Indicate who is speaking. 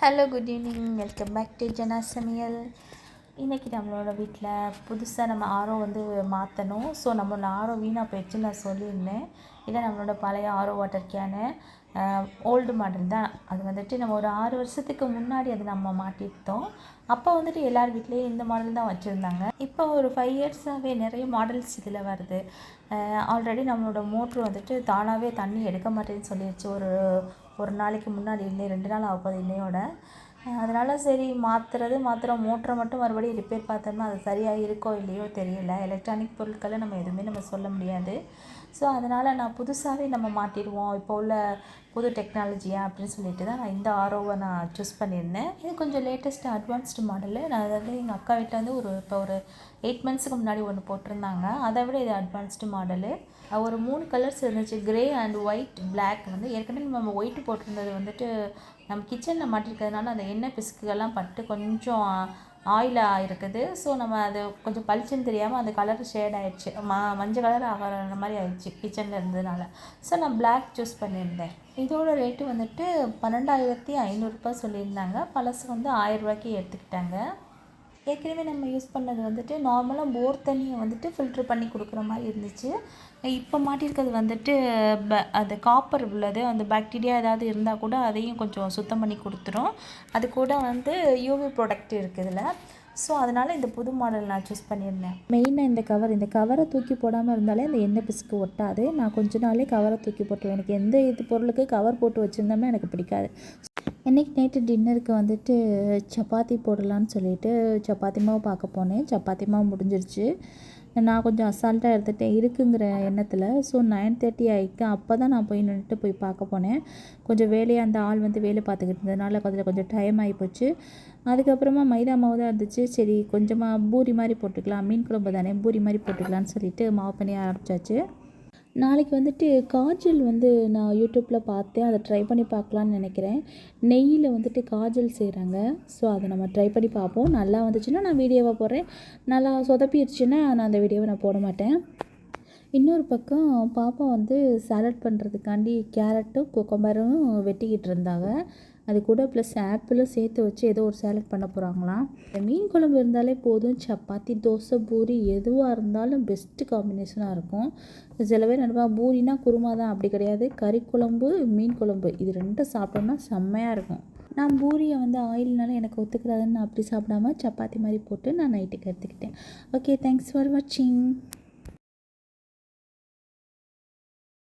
Speaker 1: Hello, good evening. Welcome back to Jana Samuel. இன்றைக்கி நம்மளோட வீட்டில் புதுசாக நம்ம ஆரோ வந்து மாற்றணும் ஸோ நம்மளோட ஆரோ வீணாக போயிடுச்சு நான் சொல்லியிருந்தேன். இதான் நம்மளோட பழைய RO water can old model தான். அது வந்துட்டு நம்ம ஒரு ஆறு வருஷத்துக்கு முன்னாடி அது நம்ம மாட்டிட்டோம் அப்போ வந்துட்டு எல்லார் வீட்லேயும் இந்த மாடல் தான் வச்சுருந்தாங்க. இப்போ ஒரு ஃபைவ் இயர்ஸாகவே நிறைய மாடல்ஸ் இதில் வருது. ஆல்ரெடி நம்மளோட மோட்ரு வந்துட்டு தானாகவே தண்ணி எடுக்க மாட்டேன்னு சொல்லிடுச்சு ஒரு ஒரு நாளைக்கு முன்னாடி இல்லை ரெண்டு நாள் ஆக போகுது இன்னையோட அதனால் சரி மாற்றுறது மாத்திரம் மோட்டரை மட்டும் மறுபடியும் ரிப்பேர் பார்த்தோம்னா அது சரியாக இருக்கோ இல்லையோ தெரியல. எலக்ட்ரானிக் பொருட்களை நம்ம எதுவுமே நம்ம சொல்ல முடியாது. ஸோ அதனால் நான் புதுசாகவே நம்ம மாட்டிடுவோம் இப்போ உள்ள புது டெக்னாலஜியா அப்படின்னு சொல்லிட்டு தான் நான் இந்த ஆரோவை நான் சூஸ் பண்ணியிருந்தேன். இது கொஞ்சம் லேட்டஸ்ட் அட்வான்ஸ்டு மாடலு நான் அதாவது எங்கள் அக்கா வீட்டில் வந்து ஒரு இப்போ ஒரு எயிட் மந்த்ஸுக்கு முன்னாடி ஒன்று போட்டிருந்தாங்க. அதை விட இது அட்வான்ஸ்டு மாடலு ஒரு மூணு கலர்ஸ் இருந்துச்சு. கிரே அண்ட் ஒயிட் பிளாக் வந்து ஏற்கனவே நம்ம ஒயிட் போட்டிருந்தது வந்துட்டு நம்ம கிச்சனில் மாட்டிருக்கிறதுனால அந்த எண்ணெய் பிசுக்குகள்லாம் பட்டு கொஞ்சம் ஆயிலாக இருக்குது. ஸோ நம்ம அது கொஞ்சம் பளிச்சுன்னு தெரியாமல் அந்த கலர் ஷேட் ஆகிடுச்சு ம மஞ்சள் கலர் ஆகிற மாதிரி ஆயிடுச்சு கிச்சனில் இருந்ததுனால. ஸோ நான் பிளாக் சூஸ் பண்ணியிருந்தேன். இதோட ரேட்டு வந்துட்டு பன்னெண்டாயிரத்தி ஐநூறுரூபா சொல்லியிருந்தாங்க. பழசு வந்து ஆயிரரூபாய்க்கு எடுத்துக்கிட்டாங்க. ஏற்கனவே நம்ம யூஸ் பண்ணது வந்துட்டு நார்மலாக போர் தண்ணியை வந்துட்டு ஃபில்ட்ரு பண்ணி கொடுக்குற மாதிரி இருந்துச்சு. இப்போ மாட்டியிருக்கிறது வந்துட்டு ப அது காப்பர் உள்ளது அந்த பாக்டீரியா ஏதாவது இருந்தால் கூட அதையும் கொஞ்சம் சுத்தம் பண்ணி கொடுத்துரும். அது கூட வந்து யூவி ப்ராடக்ட் இருக்குது இதில் ஸோ அதனால் இந்த புது மாடல் நான் சூஸ் பண்ணியிருந்தேன். மெயினாக இந்த கவர் இந்த கவரை தூக்கி போடாமல் இருந்தாலே அந்த எண்ணெய் பிசுக்கு ஒட்டாது. நான் கொஞ்ச நாளே கவரை தூக்கி போட்டுருவேன். எனக்கு எந்த இது பொருளுக்கு கவர் போட்டு வச்சுருந்தோம்னா எனக்கு பிடிக்காது. இன்றைக்கி நைட்டு டின்னருக்கு வந்துட்டு சப்பாத்தி போடலான்னு சொல்லிட்டு சப்பாத்தி மாவு பார்க்க போனேன். சப்பாத்தி மாவு முடிஞ்சிருச்சு. நான் கொஞ்சம் அசால்ட்டாக எடுத்துகிட்டேன் இருக்குங்கிற எண்ணத்தில். ஸோ நைன் தேர்ட்டி ஆகிக்கு அப்போ தான் நான் போய் நின்றுட்டு போய் பார்க்க போனேன். கொஞ்சம் வேலையாக அந்த ஆள் வந்து வேலை பார்த்துக்கிட்டு இருந்ததுனால கொஞ்சம் கொஞ்சம் டைம் ஆகி போச்சு. அதுக்கப்புறமா மைதா மாவு தான் இருந்துச்சு. சரி கொஞ்சமாக பூரி மாதிரி போட்டுக்கலாம். மீன் குழம்பு தானே? பூரி மாதிரி போட்டுக்கலான்னு சொல்லிட்டு மாவு பண்ணி ஆரம்பித்தாச்சு நாளைக்கு வந்துட்டு காஜல் வந்து நான் யூடியூப்பில் பார்த்தேன். அதை ட்ரை பண்ணி பார்க்கலான்னு நினைக்கிறேன். நெய்யில் வந்துட்டு காஜல் செய்கிறாங்க ஸோ அதை நம்ம ட்ரை பண்ணி பார்ப்போம். நல்லா வந்துச்சுன்னா நான் வீடியோவாக போடுறேன். நல்லா சொதப்பிடுச்சுன்னா நான் அந்த வீடியோவை நான் போட மாட்டேன். இன்னொரு பக்கம் பாப்பா வந்து சாலட் பண்ணுறதுக்காண்டி கேரட்டும் கொக்கம்பரும் வெட்டிக்கிட்டு இருந்தாங்க. அது கூட ப்ளஸ் ஆப்பிளும் சேர்த்து வச்சு ஏதோ ஒரு சேலட் பண்ண போகிறாங்களாம் மீன் குழம்பு இருந்தாலே போதும். சப்பாத்தி தோசை பூரி எதுவாக இருந்தாலும் பெஸ்ட்டு காம்பினேஷனாக இருக்கும். சில பேர் நினைப்பாங்க பூரினா குருமா தான். அப்படி கிடையாது. கறி குழம்பு மீன் குழம்பு. இது ரெண்டும் சாப்பிட்டோம்னா செம்மையாக இருக்கும். நான் பூரியை வந்து ஆயில்னால எனக்கு ஒத்துக்கிறாதுன்னு நான் அப்படி சாப்பிடாம சப்பாத்தி மாதிரி போட்டு நான் நைட்டுக்கு எடுத்துக்கிட்டேன். ஓகே தேங்க்ஸ் ஃபார் வாட்சிங்